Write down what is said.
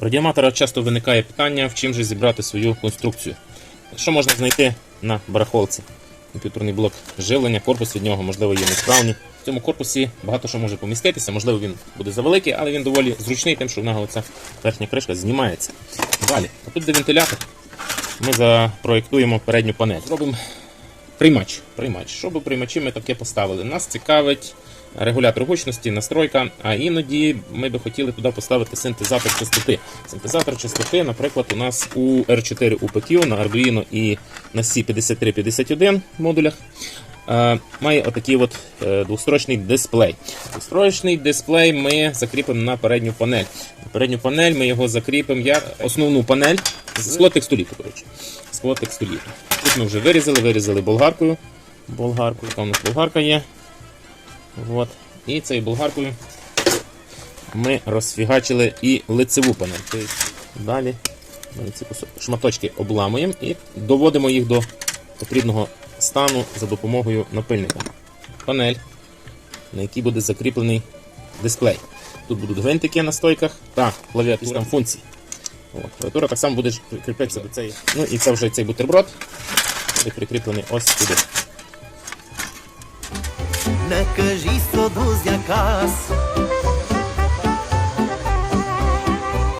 У радіоматора часто виникає питання, в чим же зібрати свою конструкцію. Що можна знайти на барахолці? Комп'ютерний блок живлення, корпус від нього, можливо, є несправні. В цьому корпусі багато що може поміститися, можливо, він буде завеликий, але він доволі зручний, тим, що в нього ця верхня кришка знімається. Далі, тут де вентилятор, ми запроєктуємо передню панель. Зробимо приймач. приймач. Щоб у приймачі ми таке поставили? Нас цікавить регулятор гучності, настройка, а іноді ми би хотіли туди поставити синтезатор частоти. Синтезатор частоти, наприклад, у нас у R4 UPQ на Arduino і на C5351 модулях. е, Має отакий от е, двострочний дисплей. Двострочний дисплей ми закріпимо на передню панель. На передню панель ми його закріпимо як основну панель скло текстоліту. Коротше. Скло текстоліту. Тут ми вже вирізали, вирізали болгаркою. Болгаркою, там у нас болгарка є. От. І цією болгаркою ми розфігачили і лицеву панель. Тобто далі ми ці шматочки обламуємо і доводимо їх до потрібного стану за допомогою напильника. Панель, на якій буде закріплений дисплей. Тут будуть гвинтики на стойках та клавіатура там функцій. От, клавіатура так само буде прикріплятися до цієї. Ну і це вже цей бутерброд буде прикріплений ось сюди. Năcăji s-o duzi acasă.